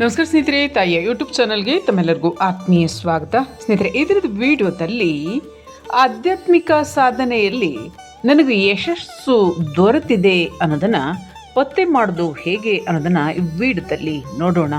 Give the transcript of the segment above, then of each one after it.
ನಮಸ್ಕಾರ ಸ್ನೇಹಿತರೆ, ತಾಯಿಯ ಯೂಟ್ಯೂಬ್ ಚಾನಲ್ಗೆ ತಮ್ಮೆಲ್ಲರಿಗೂ ಆತ್ಮೀಯ ಸ್ವಾಗತ. ಸ್ನೇಹಿತರೆ ಇದರದ ವಿಡಿಯೋದಲ್ಲಿ ಆಧ್ಯಾತ್ಮಿಕ ಸಾಧನೆಯಲ್ಲಿ ನನಗೆ ಯಶಸ್ಸು ದೊರೆತಿದೆ ಅನ್ನೋದನ್ನು ಪತ್ತೆ ಮಾಡೋದು ಹೇಗೆ ಅನ್ನೋದನ್ನು ಈ ವಿಡಿಯೋದಲ್ಲಿ ನೋಡೋಣ.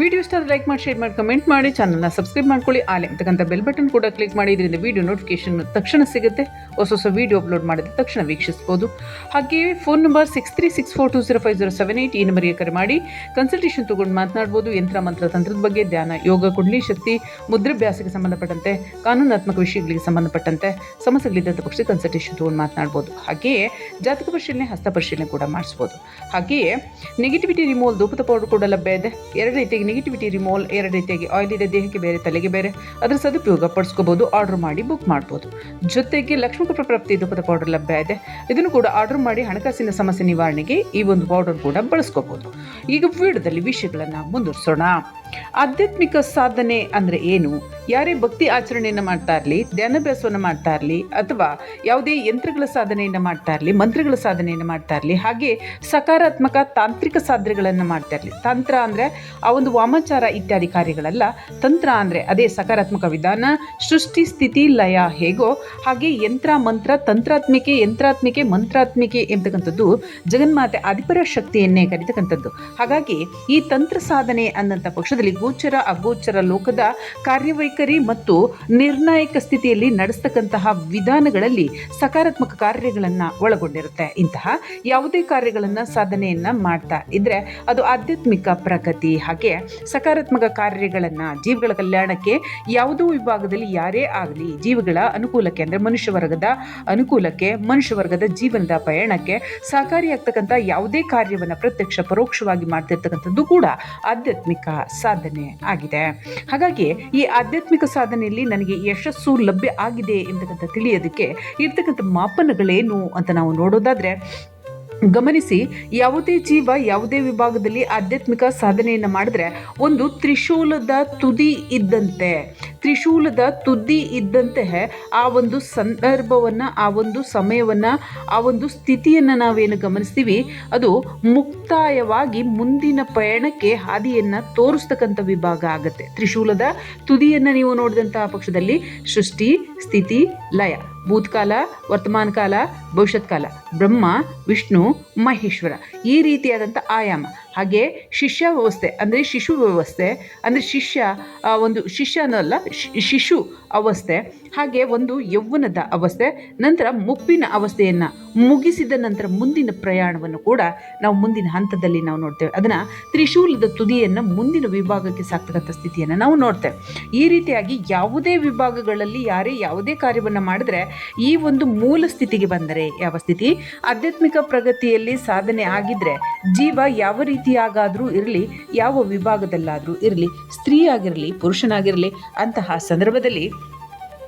ವಿಡಿಯೋ ಇಷ್ಟ ಲೈಕ್ ಮಾಡಿ ಶೇರ್ ಮಾಡಿ ಕಮೆಂಟ್ ಮಾಡಿ ಚಾನಲ್ನ ಸಬ್ಸ್ಕ್ರೈಬ್ ಮಾಡ್ಕೊಳ್ಳಿ. ಆಲೆ ಅಂತಕ್ಕಂಥ ಬೆಲ್ ಬಟನ್ ಕೂಡ ಕ್ಲಿಕ್ ಮಾಡಿ. ಇದರಿಂದ ವಿಡಿಯೋ ನೋಟಿಫಿಕೇಶನ್ ತಕ್ಷಣ ಸಿಗುತ್ತೆ. ಹೊಸ ಹೊಸ ವಿಡಿಯೋ ಅಪ್ಲೋಡ್ ಮಾಡಿದ ತಕ್ಷಣ ವೀಕ್ಷಿಸ್ಬೋದು. ಹಾಗೆಯೇ phone number six three six four two zero five zero seven eight ಈ ನಂಬರ್ಗೆ ಕರೆ ಮಾಡಿ. ಕನ್ಸಲ್ಟೇಷನ್ ತೊಗೊಂಡು ಮಾತನಾಡ್ಬೋದು. ಯಂತ್ರ, ಮಂತ್ರ, ತಂತ್ರದ ಬಗ್ಗೆ ಧ್ಯಾನ, ಯೋಗ, ಕುಂಡಲಿ, ಶಕ್ತಿ ಮುದ್ರಾಭ್ಯಾಸಕ್ಕೆ ಸಂಬಂಧಪಟ್ಟಂತೆ, ಕಾನೂನಾತ್ಮಕ ವಿಷಯಗಳಿಗೆ ಸಂಬಂಧಪಟ್ಟಂತೆ ಸಮಸ್ಯೆಗಳಿದ್ದಂಥ ಪಕ್ಷ ಕನ್ಸಲ್ಟೇಷನ್ ತೊಗೊಂಡು ಮಾತನಾಡ್ಬೋದು. ಹಾಗೆಯೇ ಜಾತಕ ಪರಿಶೀಲನೆ, ಹಸ್ತ ಪರಿಶೀಲನೆ ಕೂಡ ಮಾಡಿಸ್ಬೋದು. ಹಾಗೆಯೇ ನೆಗೆಟಿವಿಟಿ ರಿಮೂವಲ್ ಧೂಪದ ಪೌಡರ್ ಕೂಡ ಲಭ್ಯ ಇದೆ. ಎರಡು ರೀತಿಯಾಗಿ ನೆಗೆಟಿವಿಟಿ ರಿಮೋಲ್ ಎರಡು ರೀತಿಯಾಗಿ ಆಯಿಲ್ ಇದೆ, ದೇಹಕ್ಕೆ ಬೇರೆ, ತಲೆಗೆ ಬೇರೆ, ಅದರ ಸದುಪಯೋಗ ಪಡಿಸ್ಕೋಬಹುದು ಆರ್ಡರ್ ಮಾಡಿ ಬುಕ್ ಮಾಡ್ಬೋದು. ಜೊತೆಗೆ ಲಕ್ಷ್ಮೀಕೃಪ ಪ್ರಾಪ್ತಿ ಧೂಪದ ಪೌಡರ್ ಲಭ್ಯ ಇದೆ. ಇದನ್ನು ಕೂಡ ಆರ್ಡರ್ ಮಾಡಿ ಹಣಕಾಸಿನ ಸಮಸ್ಯೆ ನಿವಾರಣೆಗೆ ಈ ಒಂದು ಪೌಡರ್ ಕೂಡ ಬಳಸ್ಕೋಬಹುದು ಈಗ ವಿಡಿಯೋದಲ್ಲಿ ವಿಷಯಗಳನ್ನು ಮುಂದುವರಿಸೋಣ. ಆಧ್ಯಾತ್ಮಿಕ ಸಾಧನೆ ಅಂದರೆ ಏನು? ಯಾರೇ ಭಕ್ತಿ ಆಚರಣೆಯನ್ನು ಮಾಡ್ತಾ ಇರಲಿ ಧ್ಯಾನಾಭ್ಯಾಸವನ್ನು ಮಾಡ್ತಾ ಇರಲಿ, ಅಥವಾ ಯಾವುದೇ ಯಂತ್ರಗಳ ಸಾಧನೆಯನ್ನು ಮಾಡ್ತಾ ಇರಲಿ, ಮಂತ್ರಗಳ ಸಾಧನೆಯನ್ನು ಮಾಡ್ತಾ ಇರಲಿ, ಹಾಗೆ ಸಕಾರಾತ್ಮಕ ತಾಂತ್ರಿಕ ಸಾಧನೆಗಳನ್ನು ಮಾಡ್ತಾ ಇರಲಿ. ತಂತ್ರ ಅಂದರೆ ಆ ಒಂದು ವಾಮಾಚಾರ ಇತ್ಯಾದಿ ಕಾರ್ಯಗಳಲ್ಲ. ತಂತ್ರ ಅಂದರೆ ಅದೇ ಸಕಾರಾತ್ಮಕ ವಿಧಾನ, ಸೃಷ್ಟಿ, ಸ್ಥಿತಿ, ಲಯ ಹೇಗೋ ಹಾಗೆ ಯಂತ್ರ, ಮಂತ್ರ, ತಂತ್ರಾತ್ಮಿಕೆ, ಯಂತ್ರಾತ್ಮಿಕೆ, ಮಂತ್ರಾತ್ಮಿಕೆ ಎಂಬತಕ್ಕಂಥದ್ದು ಜಗನ್ಮಾತೆ ಅಧಿಪರ ಶಕ್ತಿಯನ್ನೇ ಕರೀತಕ್ಕಂಥದ್ದು. ಹಾಗಾಗಿ ಈ ತಂತ್ರ ಸಾಧನೆ ಅನ್ನಂಥ ಪಕ್ಷದಲ್ಲಿ ಗೋಚರ ಅಗೋಚರ ಲೋಕದ ಕಾರ್ಯವೈಖರಿ ಮತ್ತು ನಿರ್ಣಾಯಕ ಸ್ಥಿತಿಯಲ್ಲಿ ನಡೆಸ್ತಕ್ಕಂತಹ ವಿಧಾನಗಳಲ್ಲಿ ಸಕಾರಾತ್ಮಕ ಕಾರ್ಯಗಳನ್ನು ಒಳಗೊಂಡಿರುತ್ತೆ. ಇಂತಹ ಯಾವುದೇ ಕಾರ್ಯಗಳನ್ನು ಸಾಧನೆಯನ್ನು ಮಾಡ್ತಾ ಇದ್ದರೆ ಅದು ಆಧ್ಯಾತ್ಮಿಕ ಪ್ರಗತಿ. ಹಾಗೆ ಸಕಾರಾತ್ಮಕ ಕಾರ್ಯಗಳನ್ನು ಜೀವಗಳ ಕಲ್ಯಾಣಕ್ಕೆ ಯಾವುದೋ ವಿಭಾಗದಲ್ಲಿ ಯಾರೇ ಆಗಲಿ ಜೀವಗಳ ಅನುಕೂಲಕ್ಕೆ ಅಂದರೆ ಮನುಷ್ಯ ವರ್ಗದ ಅನುಕೂಲಕ್ಕೆ, ಮನುಷ್ಯ ವರ್ಗದ ಜೀವನದ ಪಯಣಕ್ಕೆ ಸಹಕಾರಿಯಾಗ್ತಕ್ಕಂಥ ಯಾವುದೇ ಕಾರ್ಯವನ್ನು ಪ್ರತ್ಯಕ್ಷ ಪರೋಕ್ಷವಾಗಿ ಮಾಡ್ತಿರ್ತಕ್ಕಂಥದ್ದು ಕೂಡ ಆಧ್ಯಾತ್ಮಿಕ ಸಾಧನೆ ಆಗಿದೆ. ಹಾಗಾಗಿ ಈ ಆಧ್ಯಾತ್ಮಿಕ ಸಾಧನೆಯಲ್ಲಿ ನನಗೆ ಯಶಸ್ಸು ಲಭ್ಯ ಆಗಿದೆ ಎಂತಕ್ಕಂಥ ತಿಳಿಯೋದಕ್ಕೆ ಇರ್ತಕ್ಕಂಥ ಮಾಪನಗಳೇನು ಅಂತ ನಾವು ನೋಡೋದಾದರೆ ಗಮನಿಸಿ, ಯಾವುದೇ ಜೀವ ಯಾವುದೇ ವಿಭಾಗದಲ್ಲಿ ಆಧ್ಯಾತ್ಮಿಕ ಸಾಧನೆಯನ್ನು ಮಾಡಿದ್ರೆ ಒಂದು ತ್ರಿಶೂಲದ ತುದಿ ಇದ್ದಂತೆ, ತ್ರಿಶೂಲದ ತುದಿ ಇದ್ದಂತೆ ಆ ಒಂದು ಸಂದರ್ಭವನ್ನು, ಆ ಒಂದು ಸಮಯವನ್ನು, ಆ ಒಂದು ಸ್ಥಿತಿಯನ್ನು ನಾವೇನು ಗಮನಿಸ್ತೀವಿ? ಅದು ಮುಕ್ತಾಯವಾಗಿ ಮುಂದಿನ ಪಯಣಕ್ಕೆ ಹಾದಿಯನ್ನು ತೋರಿಸ್ತಕ್ಕಂಥ ವಿಭಾಗ ಆಗುತ್ತೆ. ತ್ರಿಶೂಲದ ತುದಿಯನ್ನು ನೀವು ನೋಡಿದಂತಹ ಪಕ್ಷದಲ್ಲಿ ಸೃಷ್ಟಿ, ಸ್ಥಿತಿ, ಲಯ. ಭೂತಕಾಲ ವರ್ತಮಾನ ಕಾಲ ಭವಿಷ್ಯತ್ ಕಾಲ. ಬ್ರಹ್ಮ ವಿಷ್ಣು ಮಹೇಶ್ವರ. ಈ ರೀತಿಯಾದಂಥ ಆಯಾಮ. ಹಾಗೆ ಶಿಷ್ಯ ವ್ಯವಸ್ಥೆ, ಅಂದರೆ ಶಿಶು ವ್ಯವಸ್ಥೆ, ಅಂದರೆ ಶಿಷ್ಯ ಒಂದು ಶಿಷ್ಯನಲ್ಲ ಶಿಶು ಅವಸ್ಥೆ, ಹಾಗೆ ಒಂದು ಯೌವನದ ಅವಸ್ಥೆ, ನಂತರ ಮುಪ್ಪಿನ ಅವಸ್ಥೆಯನ್ನು ಮುಗಿಸಿದ ನಂತರ ಮುಂದಿನ ಪ್ರಯಾಣವನ್ನು ಕೂಡ ನಾವು ಮುಂದಿನ ಹಂತದಲ್ಲಿ ನಾವು ನೋಡ್ತೇವೆ. ಅದನ್ನು ತ್ರಿಶೂಲದ ತುದಿಯನ್ನು ಮುಂದಿನ ವಿಭಾಗಕ್ಕೆ ಸಾಕ್ತಕ್ಕಂಥ ಸ್ಥಿತಿಯನ್ನು ನಾವು ನೋಡ್ತೇವೆ. ಈ ರೀತಿಯಾಗಿ ಯಾವುದೇ ವಿಭಾಗಗಳಲ್ಲಿ ಯಾರೇ ಯಾವುದೇ ಕಾರ್ಯವನ್ನು ಮಾಡಿದ್ರೆ ಈ ಒಂದು ಮೂಲ ಸ್ಥಿತಿಗೆ ಬಂದರೆ ಯಾವ ಸ್ಥಿತಿ? ಆಧ್ಯಾತ್ಮಿಕ ಪ್ರಗತಿಯಲ್ಲಿ ಸಾಧನೆ ಆಗಿದ್ರೆ ಜೀವ ಯಾವ ರೀತಿಯಾಗಾದರೂ ಇರಲಿ ಯಾವ ವಿಭಾಗದಲ್ಲಾದರೂ ಇರಲಿ ಸ್ತ್ರೀಯಾಗಿರಲಿ ಪುರುಷನಾಗಿರಲಿ ಅಂತಹ ಸಂದರ್ಭದಲ್ಲಿ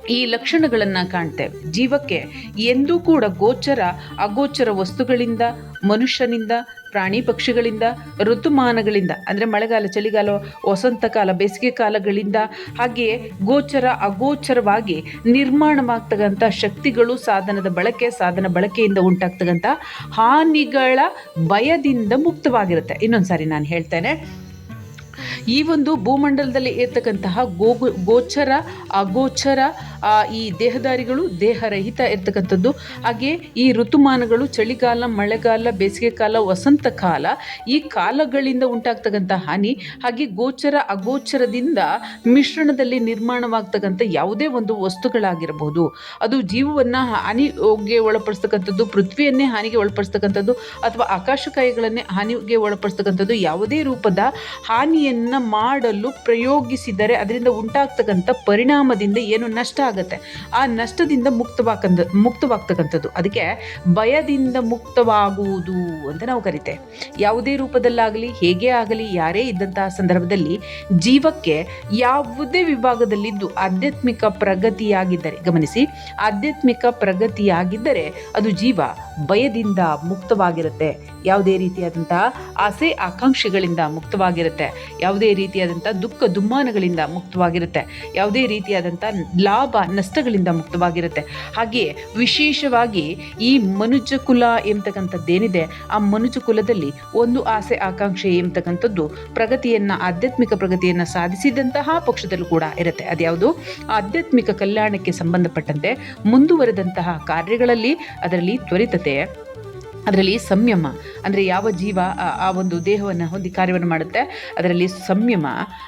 ಈ ಲಕ್ಷಣಗಳನ್ನು ಕಾಣ್ತೇವೆ. ಜೀವಕ್ಕೆ ಎಂದೂ ಕೂಡ ಗೋಚರ, ಅಗೋಚರ ವಸ್ತುಗಳಿಂದ, ಮನುಷ್ಯನಿಂದ, ಪ್ರಾಣಿ ಪಕ್ಷಿಗಳಿಂದ, ಋತುಮಾನಗಳಿಂದ, ಅಂದರೆ ಮಳೆಗಾಲ, ಚಳಿಗಾಲ ವಸಂತ ಕಾಲ ಬೇಸಿಗೆ ಕಾಲಗಳಿಂದ ಹಾಗೆಯೇ ಗೋಚರ, ಅಗೋಚರವಾಗಿ ನಿರ್ಮಾಣವಾಗ್ತಕ್ಕಂಥ ಶಕ್ತಿಗಳು ಸಾಧನದ ಬಳಕೆ, ಸಾಧನ ಬಳಕೆಯಿಂದ ಉಂಟಾಗ್ತಕ್ಕಂಥ ಹಾನಿಗಳ ಭಯದಿಂದ ಮುಕ್ತವಾಗಿರುತ್ತೆ. ಇನ್ನೊಂದು ಸಾರಿ ನಾನು ಹೇಳ್ತೇನೆ. ಈ ಒಂದು ಭೂಮಂಡಲದಲ್ಲಿ ಇರ್ತಕ್ಕಂತಹ ಗೋಗು ಗೋಚರ, ಅಗೋಚರ ಈ ದೇಹದಾರಿಗಳು ದೇಹರಹಿತ ಇರ್ತಕ್ಕಂಥದ್ದು. ಹಾಗೆ ಈ ಋತುಮಾನಗಳು ಚಳಿಗಾಲ, ಮಳೆಗಾಲ ಬೇಸಿಗೆ ಕಾಲ ವಸಂತ ಕಾಲ ಈ ಕಾಲಗಳಿಂದ ಉಂಟಾಗ್ತಕ್ಕಂಥ ಹಾನಿ. ಹಾಗೆ ಗೋಚರ, ಅಗೋಚರದಿಂದ ಮಿಶ್ರಣದಲ್ಲಿ ನಿರ್ಮಾಣವಾಗ್ತಕ್ಕಂಥ ಯಾವುದೇ ಒಂದು ವಸ್ತುಗಳಾಗಿರಬಹುದು. ಅದು ಜೀವವನ್ನು ಹಾನಿಗೆ ಒಳಪಡಿಸ್ತಕ್ಕಂಥದ್ದು, ಪೃಥ್ವಿಯನ್ನೇ ಹಾನಿಗೆ ಒಳಪಡಿಸ್ತಕ್ಕಂಥದ್ದು ಅಥವಾ ಆಕಾಶಕಾಯಿಗಳನ್ನೇ ಹಾನಿಗೆ ಒಳಪಡಿಸ್ತಕ್ಕಂಥದ್ದು ಯಾವುದೇ ರೂಪದ ಹಾನಿಯನ್ನು ಮಾಡಲು ಪ್ರಯೋಗಿಸಿದರೆ ಅದರಿಂದ ಉಂಟಾಗ್ತಕ್ಕಂಥ ಪರಿಣಾಮದಿಂದ ಏನು ನಷ್ಟ ಆಗುತ್ತೆ? ಆ ನಷ್ಟದಿಂದ ಮುಕ್ತವಾಗ ಮುಕ್ತವಾಗ್ತಕ್ಕಂಥದ್ದು. ಅದಕ್ಕೆ ಭಯದಿಂದ ಮುಕ್ತವಾಗುವುದು ಅಂತ ನಾವು ಕರಿತೇವೆ ಯಾವುದೇ ರೂಪದಲ್ಲಾಗಲಿ, ಹೇಗೆ ಆಗಲಿ, ಯಾರೇ ಇದ್ದಂತಹ ಸಂದರ್ಭದಲ್ಲಿ ಜೀವಕ್ಕೆ ಯಾವುದೇ ವಿಭಾಗದಲ್ಲಿದ್ದು ಆಧ್ಯಾತ್ಮಿಕ ಪ್ರಗತಿಯಾಗಿದ್ದರೆ, ಗಮನಿಸಿ, ಆಧ್ಯಾತ್ಮಿಕ ಪ್ರಗತಿಯಾಗಿದ್ದರೆ ಅದು ಜೀವ ಭಯದಿಂದ ಮುಕ್ತವಾಗಿರುತ್ತೆ. ಯಾವುದೇ ರೀತಿಯಾದಂತಹ ಆಸೆ, ಆಕಾಂಕ್ಷೆಗಳಿಂದ ಮುಕ್ತವಾಗಿರುತ್ತೆ. ಯಾವುದೇ ರೀತಿಯಾದಂಥ ದುಃಖ ದುಮ್ಮಾನಗಳಿಂದ ಮುಕ್ತವಾಗಿರುತ್ತೆ. ಯಾವುದೇ ರೀತಿಯಾದಂಥ ಲಾಭ, ನಷ್ಟಗಳಿಂದ ಮುಕ್ತವಾಗಿರುತ್ತೆ. ಹಾಗೆಯೇ ವಿಶೇಷವಾಗಿ ಈ ಮನುಜ ಕುಲ ಎಂಬತಕ್ಕಂಥದ್ದೇನಿದೆ ಆ ಮನುಜ ಕುಲದಲ್ಲಿ ಒಂದು ಆಸೆ, ಆಕಾಂಕ್ಷೆ ಎಂಬತಕ್ಕಂಥದ್ದು ಪ್ರಗತಿಯನ್ನ, ಆಧ್ಯಾತ್ಮಿಕ ಪ್ರಗತಿಯನ್ನ ಸಾಧಿಸಿದಂತಹ ಪಕ್ಷದಲ್ಲೂ ಕೂಡ ಇರುತ್ತೆ. ಅದ್ಯಾವುದು? ಆಧ್ಯಾತ್ಮಿಕ ಕಲ್ಯಾಣಕ್ಕೆ ಸಂಬಂಧಪಟ್ಟಂತೆ ಮುಂದುವರೆದಂತಹ ಕಾರ್ಯಗಳಲ್ಲಿ ಅದರಲ್ಲಿ ತ್ವರಿತತೆ ಅದರಲ್ಲಿ ಸಂಯಮ, ಅಂದರೆ ಯಾವ ಜೀವ, ಆ- ಒಂದು ದೇಹವನ್ನು ಹೊಂದಿ ಕಾರ್ಯವನ್ನು ಮಾಡುತ್ತೆ, ಅದರಲ್ಲಿ ಸಂಯಮ,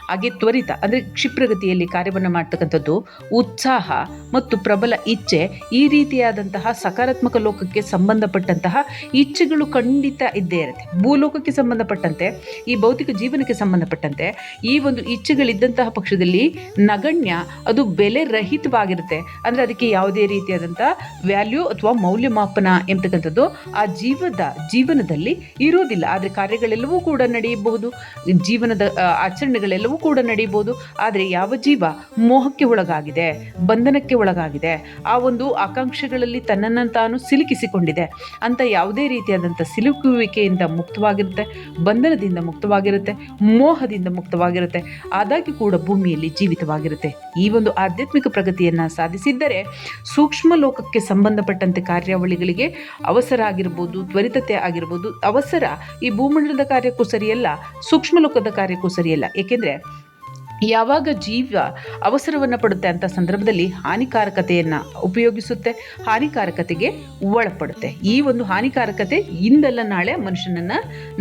ಹಾಗೆ ತ್ವರಿತ, ಅಂದರೆ ಕ್ಷಿಪ್ರಗತಿಯಲ್ಲಿ ಕಾರ್ಯವನ್ನು ಮಾಡ್ತಕ್ಕಂಥದ್ದು, ಉತ್ಸಾಹ ಮತ್ತು ಪ್ರಬಲ ಇಚ್ಛೆ, ಈ ರೀತಿಯಾದಂತಹ ಸಕಾರಾತ್ಮಕ ಲೋಕಕ್ಕೆ ಸಂಬಂಧಪಟ್ಟಂತಹ ಇಚ್ಛೆಗಳು ಖಂಡಿತ ಇದ್ದೇ ಇರುತ್ತೆ. ಭೂಲೋಕಕ್ಕೆ ಸಂಬಂಧಪಟ್ಟಂತೆ, ಈ ಭೌತಿಕ ಜೀವನಕ್ಕೆ ಸಂಬಂಧಪಟ್ಟಂತೆ, ಈ ಒಂದು ಇಚ್ಛೆಗಳಿದ್ದಂತಹ ಪಕ್ಷದಲ್ಲಿ ನಗಣ್ಯ, ಅದು ಬೆಲೆ ರಹಿತವಾಗಿರುತ್ತೆ. ಅಂದರೆ ಅದಕ್ಕೆ ಯಾವುದೇ ರೀತಿಯಾದಂಥ ವ್ಯಾಲ್ಯೂ ಅಥವಾ ಮೌಲ್ಯಮಾಪನ ಎಂಬತಕ್ಕಂಥದ್ದು ಆ ಜೀವದ ಜೀವನದಲ್ಲಿ ಇರೋದಿಲ್ಲ ಆದರೆ ಕಾರ್ಯಗಳೆಲ್ಲವೂ ಕೂಡ ನಡೆಯಬಹುದು. ಜೀವನದ ಆಚರಣೆಗಳೆಲ್ಲವೂ ಕೂಡ ನಡೆಯಬಹುದು. ಆದರೆ ಯಾವ ಜೀವ ಮೋಹಕ್ಕೆ ಒಳಗಾಗಿದೆ, ಬಂಧನಕ್ಕೆ ಒಳಗಾಗಿದೆ, ಆ ಒಂದು ಆಕಾಂಕ್ಷೆಗಳಲ್ಲಿ ತನ್ನನ್ನು ತಾನು ಸಿಲುಕಿಸಿಕೊಂಡಿದೆ. ಅಂತ ಯಾವುದೇ ರೀತಿಯಾದಂಥ ಸಿಲುಕುವಿಕೆಯಿಂದ ಮುಕ್ತವಾಗಿರುತ್ತೆ, ಬಂಧನದಿಂದ ಮುಕ್ತವಾಗಿರುತ್ತೆ, ಮೋಹದಿಂದ ಮುಕ್ತವಾಗಿರುತ್ತೆ. ಆದಾಗ್ಯೂ ಕೂಡ ಭೂಮಿಯಲ್ಲಿ ಜೀವಿತವಾಗಿರುತ್ತೆ. ಈ ಒಂದು ಆಧ್ಯಾತ್ಮಿಕ ಪ್ರಗತಿಯನ್ನು ಸಾಧಿಸಿದ್ದರೆ ಸೂಕ್ಷ್ಮ ಲೋಕಕ್ಕೆ ಸಂಬಂಧಪಟ್ಟಂತೆ ಕಾರ್ಯಾವಳಿಗಳಿಗೆ ಅವಸರ ಆಗಿರ್ಬೋದು ತ್ವರಿತತೆ ಆಗಿರ್ಬೋದು ಅವಸರ ಈ ಭೂಮಂಡಲದ ಕಾರ್ಯಕ್ಕೂ ಸರಿಯಲ್ಲ ಸೂಕ್ಷ್ಮ ಲೋಕದ ಕಾರ್ಯಕ್ಕೂ ಸರಿಯಲ್ಲ. ಏಕೆಂದರೆ ಯಾವಾಗ ಜೀವ ಅವಸರವನ್ನು ಪಡುತ್ತೆ ಅಂತ ಸಂದರ್ಭದಲ್ಲಿ ಹಾನಿಕಾರಕತೆಯನ್ನು ಉಪಯೋಗಿಸುತ್ತೆ, ಹಾನಿಕಾರಕತೆಗೆ ಒಳಪಡುತ್ತೆ. ಈ ಒಂದು ಹಾನಿಕಾರಕತೆ ಇಂದಲ್ಲ ನಾಳೆ ಮನುಷ್ಯನನ್ನು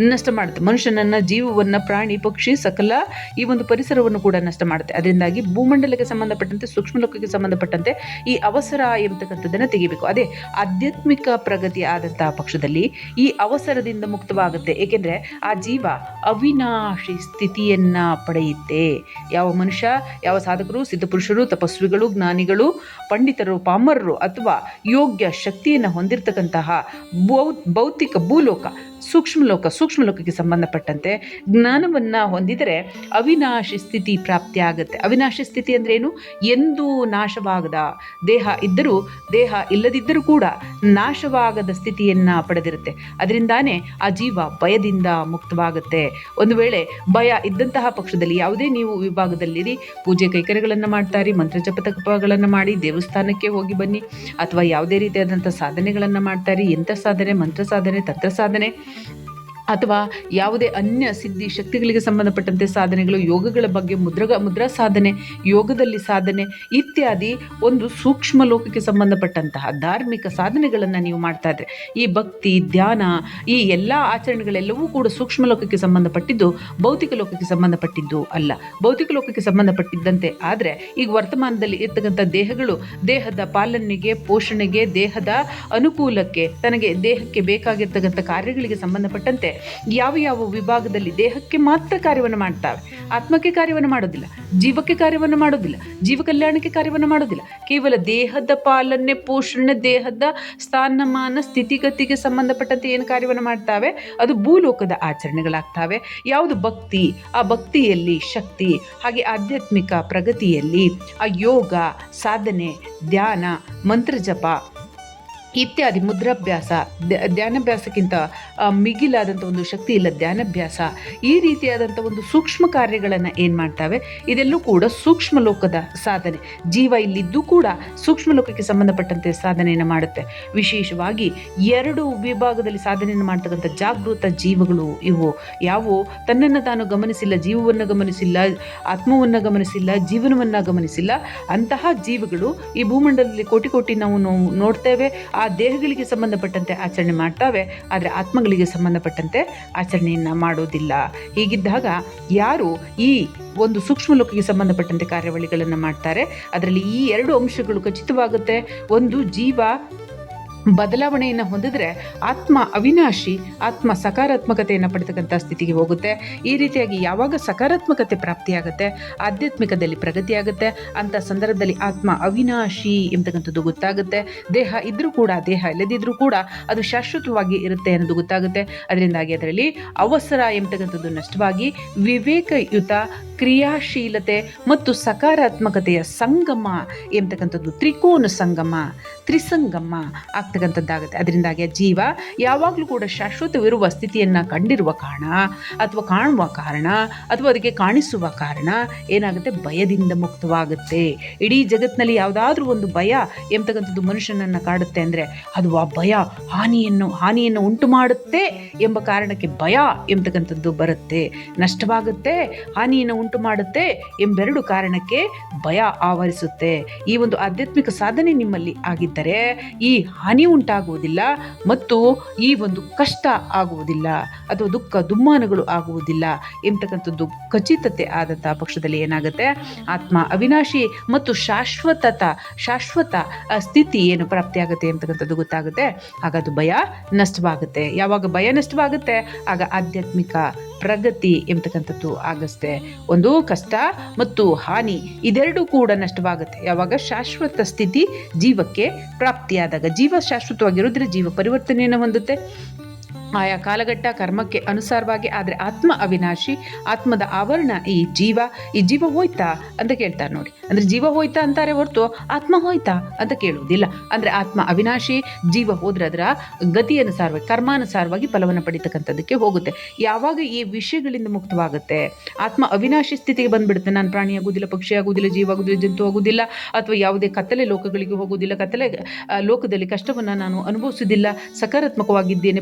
ನಷ್ಟ ಮಾಡುತ್ತೆ. ಮನುಷ್ಯನನ್ನು ಜೀವವನ್ನು, ಪ್ರಾಣಿ, ಪಕ್ಷಿ, ಸಕಲ ಈ ಒಂದು ಪರಿಸರವನ್ನು ಕೂಡ ನಷ್ಟ ಮಾಡುತ್ತೆ. ಅದರಿಂದಾಗಿ ಭೂಮಂಡಲಕ್ಕೆ ಸಂಬಂಧಪಟ್ಟಂತೆ, ಸೂಕ್ಷ್ಮ ಲೋಕಕ್ಕೆ ಸಂಬಂಧಪಟ್ಟಂತೆ ಈ ಅವಸರ ಎಂಬತಕ್ಕಂಥದ್ದನ್ನು ತೆಗಿಬೇಕು. ಅದೇ ಆಧ್ಯಾತ್ಮಿಕ ಪ್ರಗತಿ ಆದಂತಹ ಪಕ್ಷದಲ್ಲಿ ಈ ಅವಸರದಿಂದ ಮುಕ್ತವಾಗುತ್ತೆ. ಏಕೆಂದರೆ ಆ ಜೀವ ಅವಿನಾಶಿ ಸ್ಥಿತಿಯನ್ನು ಪಡೆಯುತ್ತೆ. ಯಾವ ಮನುಷ್ಯ, ಯಾವ ಸಾಧಕರು, ಸಿದ್ಧಪುರುಷರು, ತಪಸ್ವಿಗಳು, ಜ್ಞಾನಿಗಳು, ಪಂಡಿತರು, ಪಾಮರರು ಅಥವಾ ಯೋಗ್ಯ ಶಕ್ತಿಯನ್ನು ಹೊಂದಿರತಕ್ಕಂತಹ ಭೌ, ಭೌತಿಕ ಭೂಲೋಕ ಸೂಕ್ಷ್ಮ ಲೋಕ ಸೂಕ್ಷ್ಮ ಲೋಕಕ್ಕೆ ಸಂಬಂಧಪಟ್ಟಂತೆ ಜ್ಞಾನವನ್ನು ಹೊಂದಿದರೆ ಅವಿನಾಶ ಸ್ಥಿತಿ ಪ್ರಾಪ್ತಿ ಆಗುತ್ತೆ. ಅವಿನಾಶಿ ಸ್ಥಿತಿ ಅಂದ್ರೆ ಏನು? ಎಂದೂ ನಾಶವಾಗದ ದೇಹ ಇದ್ದರೂ, ದೇಹ ಇಲ್ಲದಿದ್ದರೂ ಕೂಡ ನಾಶವಾಗದ ಸ್ಥಿತಿಯನ್ನು ಪಡೆದಿರುತ್ತೆ. ಅದರಿಂದಾನೇ ಆ ಜೀವ ಭಯದಿಂದ ಮುಕ್ತವಾಗುತ್ತೆ. ಒಂದು ವೇಳೆ ಭಯ ಇದ್ದಂತಹ ಪಕ್ಷದಲ್ಲಿ ಯಾವುದೇ ನೀವು ವಿಭಾಗದಲ್ಲಿರಿ, ಪೂಜೆ ಕೈಕರ್ಯಗಳನ್ನು ಮಾಡ್ತಾರಿ, ಮಂತ್ರ ಜಪತಕಪಗಳನ್ನು ಮಾಡಿ, ದೇವಸ್ಥಾನಕ್ಕೆ ಹೋಗಿ ಬನ್ನಿ, ಅಥವಾ ಯಾವುದೇ ರೀತಿಯಾದಂಥ ಸಾಧನೆಗಳನ್ನು ಮಾಡ್ತಾರಿ ಎಂಥ ಸಾಧನೆ, ಮಂತ್ರ ಸಾಧನೆ, ತಂತ್ರ ಸಾಧನೆ Bye. ಅಥವಾ ಯಾವುದೇ ಅನ್ಯ ಸಿದ್ಧಿ ಶಕ್ತಿಗಳಿಗೆ ಸಂಬಂಧಪಟ್ಟಂತೆ ಸಾಧನೆಗಳು, ಯೋಗಗಳ ಬಗ್ಗೆ ಮುದ್ರಗ, ಮುದ್ರಾ ಸಾಧನೆ, ಯೋಗದಲ್ಲಿ ಸಾಧನೆ ಇತ್ಯಾದಿ ಒಂದು ಸೂಕ್ಷ್ಮ ಲೋಕಕ್ಕೆ ಸಂಬಂಧಪಟ್ಟಂತಹ ಧಾರ್ಮಿಕ ಸಾಧನೆಗಳನ್ನು ನೀವು ಮಾಡ್ತಾ ಇದ್ರೆ, ಈ ಭಕ್ತಿ, ಧ್ಯಾನ, ಈ ಎಲ್ಲ ಆಚರಣೆಗಳೆಲ್ಲವೂ ಕೂಡ ಸೂಕ್ಷ್ಮ ಲೋಕಕ್ಕೆ ಸಂಬಂಧಪಟ್ಟಿದ್ದು, ಭೌತಿಕ ಲೋಕಕ್ಕೆ ಸಂಬಂಧಪಟ್ಟಿದ್ದು ಅಲ್ಲ. ಭೌತಿಕ ಲೋಕಕ್ಕೆ ಸಂಬಂಧಪಟ್ಟಿದ್ದಂತೆ ಆದರೆ ಈಗ ವರ್ತಮಾನದಲ್ಲಿ ಇರ್ತಕ್ಕಂಥ ದೇಹಗಳು ದೇಹದ ಪಾಲನೆಗೆ, ಪೋಷಣೆಗೆ, ದೇಹದ ಅನುಕೂಲಕ್ಕೆ, ತನಗೆ ದೇಹಕ್ಕೆ ಬೇಕಾಗಿರ್ತಕ್ಕಂಥ ಕಾರ್ಯಗಳಿಗೆ ಸಂಬಂಧಪಟ್ಟಂತೆ ಯಾವ ಯಾವ ವಿಭಾಗದಲ್ಲಿ ದೇಹಕ್ಕೆ ಮಾತ್ರ ಕಾರ್ಯವನ್ನು ಮಾಡ್ತಾವೆ ಆತ್ಮಕ್ಕೆ ಕಾರ್ಯವನ್ನು ಮಾಡೋದಿಲ್ಲ, ಜೀವಕ್ಕೆ ಕಾರ್ಯವನ್ನು ಮಾಡೋದಿಲ್ಲ ಜೀವ ಕಲ್ಯಾಣಕ್ಕೆ ಕಾರ್ಯವನ್ನು ಮಾಡೋದಿಲ್ಲ. ಕೇವಲ ದೇಹದ ಪಾಲನೆ ಪೋಷಣೆ ದೇಹದ ಸ್ಥಾನಮಾನ, ಸ್ಥಿತಿಗತಿಗೆ ಸಂಬಂಧಪಟ್ಟಂತೆ ಏನು ಕಾರ್ಯವನ್ನು ಮಾಡ್ತಾವೆ? ಅದು ಭೂಲೋಕದ ಆಚರಣೆಗಳಾಗ್ತವೆ. ಯಾವುದು ಭಕ್ತಿ? ಆ ಭಕ್ತಿಯಲ್ಲಿ ಶಕ್ತಿ, ಹಾಗೆ ಆಧ್ಯಾತ್ಮಿಕ ಪ್ರಗತಿಯಲ್ಲಿ ಆ ಯೋಗ, ಸಾಧನೆ, ಧ್ಯಾನ, ಮಂತ್ರಜಪ ಇತ್ಯಾದಿ ಮುದ್ರಾಭ್ಯಾಸ ಧ್ಯಾನಭ್ಯಾಸಕ್ಕಿಂತ ಮಿಗಿಲಾದಂಥ ಒಂದು ಶಕ್ತಿ ಇಲ್ಲ, ಧ್ಯಾನಾಭ್ಯಾಸ. ಈ ರೀತಿಯಾದಂಥ ಒಂದು ಸೂಕ್ಷ್ಮ ಕಾರ್ಯಗಳನ್ನು ಏನು ಮಾಡ್ತವೆ? ಇದೆಲ್ಲೂ ಕೂಡ ಸೂಕ್ಷ್ಮ ಲೋಕದ ಸಾಧನೆ. ಜೀವ ಇಲ್ಲಿದ್ದು ಕೂಡ ಸೂಕ್ಷ್ಮ ಲೋಕಕ್ಕೆ ಸಂಬಂಧಪಟ್ಟಂತೆ ಸಾಧನೆಯನ್ನು ಮಾಡುತ್ತೆ. ವಿಶೇಷವಾಗಿ ಎರಡು ವಿಭಾಗದಲ್ಲಿ ಸಾಧನೆಯನ್ನು ಮಾಡ್ತಕ್ಕಂಥ ಜಾಗೃತ ಜೀವಗಳು ಇವು. ಯಾವುವು ತನ್ನನ್ನು ತಾನು ಗಮನಿಸಿಲ್ಲ, ಜೀವವನ್ನು ಗಮನಿಸಿಲ್ಲ, ಆತ್ಮವನ್ನು ಗಮನಿಸಿಲ್ಲ, ಜೀವನವನ್ನು ಗಮನಿಸಿಲ್ಲ. ಅಂತಹ ಜೀವಗಳು ಈ ಭೂಮಂಡಲದಲ್ಲಿ ಕೋಟಿ ಕೋಟಿ ನಾವು ನೋಡ್ತೇವೆ. ಆ ದೇಹಗಳಿಗೆ ಸಂಬಂಧಪಟ್ಟಂತೆ ಆಚರಣೆ ಮಾಡ್ತಾವೆ, ಆದರೆ ಆತ್ಮಗಳಿಗೆ ಸಂಬಂಧಪಟ್ಟಂತೆ ಆಚರಣೆಯನ್ನು ಮಾಡೋದಿಲ್ಲ. ಹೀಗಿದ್ದಾಗ ಯಾರು ಈ ಒಂದು ಸೂಕ್ಷ್ಮ ಲೋಕಕ್ಕೆ ಸಂಬಂಧಪಟ್ಟಂತೆ ಕಾರ್ಯಾವಳಿಗಳನ್ನು ಮಾಡ್ತಾರೆ? ಅದರಲ್ಲಿ ಈ ಎರಡು ಅಂಶಗಳು ಖಚಿತವಾಗುತ್ತೆ. ಒಂದು ಜೀವ ಬದಲಾವಣೆಯನ್ನು ಹೊಂದಿದ್ರೆ ಆತ್ಮ ಅವಿನಾಶಿ, ಆತ್ಮ ಸಕಾರಾತ್ಮಕತೆಯನ್ನು ಪಡೆತಕ್ಕಂಥ ಸ್ಥಿತಿಗೆ ಹೋಗುತ್ತೆ. ಈ ರೀತಿಯಾಗಿ ಯಾವಾಗ ಸಕಾರಾತ್ಮಕತೆ ಪ್ರಾಪ್ತಿಯಾಗುತ್ತೆ, ಆಧ್ಯಾತ್ಮಿಕದಲ್ಲಿ ಪ್ರಗತಿಯಾಗುತ್ತೆ ಅಂಥ ಸಂದರ್ಭದಲ್ಲಿ ಆತ್ಮ ಅವಿನಾಶಿ ಎಂಬತಕ್ಕಂಥದ್ದು ಗೊತ್ತಾಗುತ್ತೆ. ದೇಹ ಇದ್ದರೂ ಕೂಡ, ದೇಹ ಇಲ್ಲದಿದ್ದರೂ ಕೂಡ ಅದು ಶಾಶ್ವತವಾಗಿ ಇರುತ್ತೆ ಅನ್ನೋದು ಗೊತ್ತಾಗುತ್ತೆ. ಅದರಿಂದಾಗಿ ಅದರಲ್ಲಿ ಅವಸರ ಎಂಬತಕ್ಕಂಥದ್ದು ನಷ್ಟವಾಗಿ ವಿವೇಕಯುತ ಕ್ರಿಯಾಶೀಲತೆ ಮತ್ತು ಸಕಾರಾತ್ಮಕತೆಯ ಸಂಗಮ ಎಂತಕ್ಕಂಥದ್ದು ತ್ರಿಕೋನ ಸಂಗಮ, ತ್ರಿಸಂಗಮ ಆಗ್ತಕ್ಕಂಥದ್ದಾಗುತ್ತೆ. ಅದರಿಂದಾಗಿ ಜೀವ ಯಾವಾಗಲೂ ಕೂಡ ಶಾಶ್ವತವಿರುವ ಸ್ಥಿತಿಯನ್ನು ಕಂಡಿರುವ ಕಾರಣ ಅಥವಾ ಕಾಣುವ ಕಾರಣ ಅಥವಾ ಅದಕ್ಕೆ ಕಾಣಿಸುವ ಕಾರಣ ಏನಾಗುತ್ತೆ? ಭಯದಿಂದ ಮುಕ್ತವಾಗುತ್ತೆ. ಇಡೀ ಜಗತ್ತಿನಲ್ಲಿ ಯಾವುದಾದ್ರೂ ಒಂದು ಭಯ ಎಂಬತಕ್ಕಂಥದ್ದು ಮನುಷ್ಯನನ್ನು ಕಾಡುತ್ತೆ ಅಂದರೆ ಅದು ಆ ಭಯ ಹಾನಿಯನ್ನು ಹಾನಿಯನ್ನು ಉಂಟು ಮಾಡುತ್ತೆ ಎಂಬ ಕಾರಣಕ್ಕೆ ಭಯ ಎಂಬತಕ್ಕಂಥದ್ದು ಬರುತ್ತೆ. ನಷ್ಟವಾಗುತ್ತೆ, ಹಾನಿಯನ್ನು ಉಂಟು ಮಾಡುತ್ತೆ ಎಂಬೆರಡು ಕಾರಣಕ್ಕೆ ಭಯ ಆವರಿಸುತ್ತೆ. ಈ ಒಂದು ಆಧ್ಯಾತ್ಮಿಕ ಸಾಧನೆ ನಿಮ್ಮಲ್ಲಿ ಆಗಿದ್ದರೆ ಈ ಹಾನಿ ಉಂಟಾಗುವುದಿಲ್ಲ ಮತ್ತು ಈ ಒಂದು ಕಷ್ಟ ಆಗುವುದಿಲ್ಲ. ಅಥವಾ ದುಃಖ, ದುಮ್ಮಾನಗಳು ಆಗುವುದಿಲ್ಲ ಎಂತಕ್ಕಂಥದ್ದು ಖಚಿತತೆ ಆದಂತಹ ಪಕ್ಷದಲ್ಲಿ ಏನಾಗುತ್ತೆ? ಆತ್ಮ ಅವಿನಾಶಿ ಮತ್ತು ಶಾಶ್ವತತ, ಶಾಶ್ವತ ಸ್ಥಿತಿ ಏನು ಪ್ರಾಪ್ತಿಯಾಗುತ್ತೆ ಎಂಬತಕ್ಕಂಥದ್ದು ಗೊತ್ತಾಗುತ್ತೆ. ಆಗ ಅದು ಭಯ ನಷ್ಟವಾಗುತ್ತೆ. ಯಾವಾಗ ಭಯ ನಷ್ಟವಾಗುತ್ತೆ? ಆಗ ಆಧ್ಯಾತ್ಮಿಕ ಪ್ರಗತಿ ಎಂಬತಕ್ಕಂಥದ್ದು ಆಗತ್ತೆ ಒಂದು ಕಷ್ಟ ಮತ್ತು ಹಾನಿ ಇದೆರಡೂ ಕೂಡ ನಷ್ಟವಾಗುತ್ತೆ. ಯಾವಾಗ ಶಾಶ್ವತ ಸ್ಥಿತಿ ಜೀವಕ್ಕೆ ಪ್ರಾಪ್ತಿಯಾದಾಗ, ಜೀವ ಶಾಶ್ವತವಾಗಿರೋದ್ರೆ ಜೀವ ಪರಿವರ್ತನೆಯನ್ನು ಹೊಂದುತ್ತೆ. ಆಯಾ ಕಾಲಘಟ್ಟ ಕರ್ಮಕ್ಕೆ ಅನುಸಾರವಾಗಿ, ಆದರೆ ಆತ್ಮ ಅವಿನಾಶಿ, ಆತ್ಮದ ಆವರಣ ಈ ಜೀವ ಈ ಜೀವ ಹೋಯ್ತಾ ಅಂತ ಕೇಳ್ತಾರೆ ನೋಡಿ. ಅಂದರೆ ಜೀವ ಹೋಯ್ತಾ ಅಂತಾರೆ ಹೊರತು ಆತ್ಮ ಹೋಯ್ತಾ ಅಂತ ಕೇಳುವುದಿಲ್ಲ. ಅಂದರೆ ಆತ್ಮ ಅವಿನಾಶಿ, ಜೀವ ಹೋದ್ರೆ ಅದರ ಗತಿ ಅನುಸಾರವಾಗಿ ಕರ್ಮಾನುಸಾರವಾಗಿ ಫಲವನ್ನು ಪಡಿತಕ್ಕಂಥದ್ದಕ್ಕೆ ಹೋಗುತ್ತೆ. ಯಾವಾಗ ಈ ವಿಷಯಗಳಿಂದ ಮುಕ್ತವಾಗುತ್ತೆ? ಆತ್ಮ ಅವಿನಾಶಿ ಸ್ಥಿತಿಗೆ ಬಂದ್ಬಿಡುತ್ತೆ. ನಾನು ಪ್ರಾಣಿ ಆಗುವುದಿಲ್ಲ, ಪಕ್ಷಿ ಆಗುವುದಿಲ್ಲ, ಜೀವ ಆಗುವುದಿಲ್ಲ, ಜಂತು ಆಗುವುದಿಲ್ಲ, ಅಥವಾ ಯಾವುದೇ ಕತ್ತಲೆ ಲೋಕಗಳಿಗೆ ಹೋಗುವುದಿಲ್ಲ, ಕತ್ತಲೆ ಲೋಕದಲ್ಲಿ ಕಷ್ಟವನ್ನು ನಾನು ಅನುಭವಿಸುವುದಿಲ್ಲ, ಸಕಾರಾತ್ಮಕವಾಗಿದ್ದೇನೆ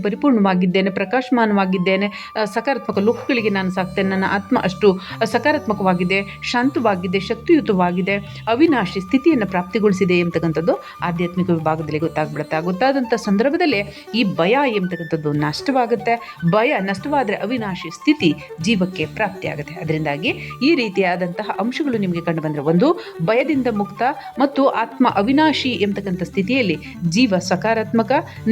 ಪರಿಪೂರ್ಣವಾಗಿದ್ದೇನೆ ಪ್ರಕಾಶಮಾನವಾಗಿದ್ದೇನೆ ಸಕಾರಾತ್ಮಕ ಲೋಕಗಳಿಗೆ ನಾನು ಸಾಕ್ತೇನೆ, ನನ್ನ ಆತ್ಮ ಅಷ್ಟು ಸಕಾರಾತ್ಮಕವಾಗಿದೆ, ಶಾಂತವಾಗಿದೆ, ಶಕ್ತಿಯುತವಾಗಿದೆ, ಅವಿನಾಶಿ ಸ್ಥಿತಿಯನ್ನು ಪ್ರಾಪ್ತಿಗೊಳಿಸಿದೆ ಎಂತಕ್ಕಂಥದ್ದು ಆಧ್ಯಾತ್ಮಿಕ ವಿಭಾಗದಲ್ಲಿ ಗೊತ್ತಾಗ್ಬಿಡುತ್ತೆ. ಗೊತ್ತಾದಂಥ ಸಂದರ್ಭದಲ್ಲಿ ಈ ಭಯ ಎಂತಕ್ಕಂಥದ್ದು ನಷ್ಟವಾಗುತ್ತೆ. ಭಯ ನಷ್ಟವಾದರೆ ಅವಿನಾಶಿ ಸ್ಥಿತಿ ಜೀವಕ್ಕೆ ಪ್ರಾಪ್ತಿಯಾಗುತ್ತೆ. ಅದರಿಂದಾಗಿ ಈ ರೀತಿಯಾದಂತಹ ಅಂಶಗಳು ನಿಮಗೆ ಕಂಡು ಬಂದರೆ ಒಂದು, ಭಯದಿಂದ ಮುಕ್ತ ಮತ್ತು ಆತ್ಮ ಅವಿನಾಶಿ ಎಂಬತಕ್ಕಂಥ ಸ್ಥಿತಿಯಲ್ಲಿ ಜೀವ ಸಕಾರಾತ್ಮಕ,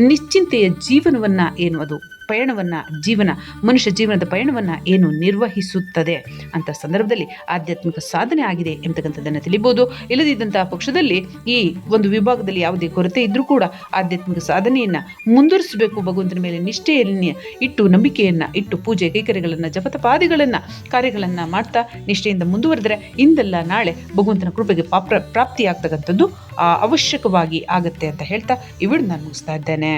ನಿಶ್ಚಿಂತೆಯ ಜೀವನವನ್ನು ಏನು ಅದು? ಪಯಣವನ್ನು, ಜೀವನ, ಮನುಷ್ಯ ಜೀವನದ ಪಯಣವನ್ನು ಏನು ನಿರ್ವಹಿಸುತ್ತದೆ ಅಂತ ಸಂದರ್ಭದಲ್ಲಿ ಆಧ್ಯಾತ್ಮಿಕ ಸಾಧನೆ ಆಗಿದೆ ಎಂಬತಕ್ಕಂಥದ್ದನ್ನು ತಿಳಿಬೋದು. ಇಲ್ಲದಿದ್ದಂಥ ಪಕ್ಷದಲ್ಲಿ ಈ ಒಂದು ವಿಭಾಗದಲ್ಲಿ ಯಾವುದೇ ಕೊರತೆ ಇದ್ದರೂ ಕೂಡ ಆಧ್ಯಾತ್ಮಿಕ ಸಾಧನೆಯನ್ನು ಮುಂದುವರಿಸಬೇಕು. ಭಗವಂತನ ಮೇಲೆ ನಿಷ್ಠೆಯನ್ನು ಇಟ್ಟು, ನಂಬಿಕೆಯನ್ನು ಇಟ್ಟು, ಪೂಜೆ ಕೈಕರ್ಯಗಳನ್ನು, ಜಪತಪಾದಿಗಳನ್ನು, ಕಾರ್ಯಗಳನ್ನು ಮಾಡ್ತಾ ನಿಷ್ಠೆಯಿಂದ ಮುಂದುವರೆದರೆ ಇಂದಲ್ಲ ನಾಳೆ ಭಗವಂತನ ಕೃಪೆಗೆ ಪಾಪ್ರ, ಪ್ರಾಪ್ತಿಯಾಗ್ತಕ್ಕಂಥದ್ದು ಅವಶ್ಯಕವಾಗಿ ಆಗುತ್ತೆ ಅಂತ ಹೇಳ್ತಾ ಇವಳು ನಾನು ಮುಗಿಸ್ತಾ ಇದ್ದೇನೆ.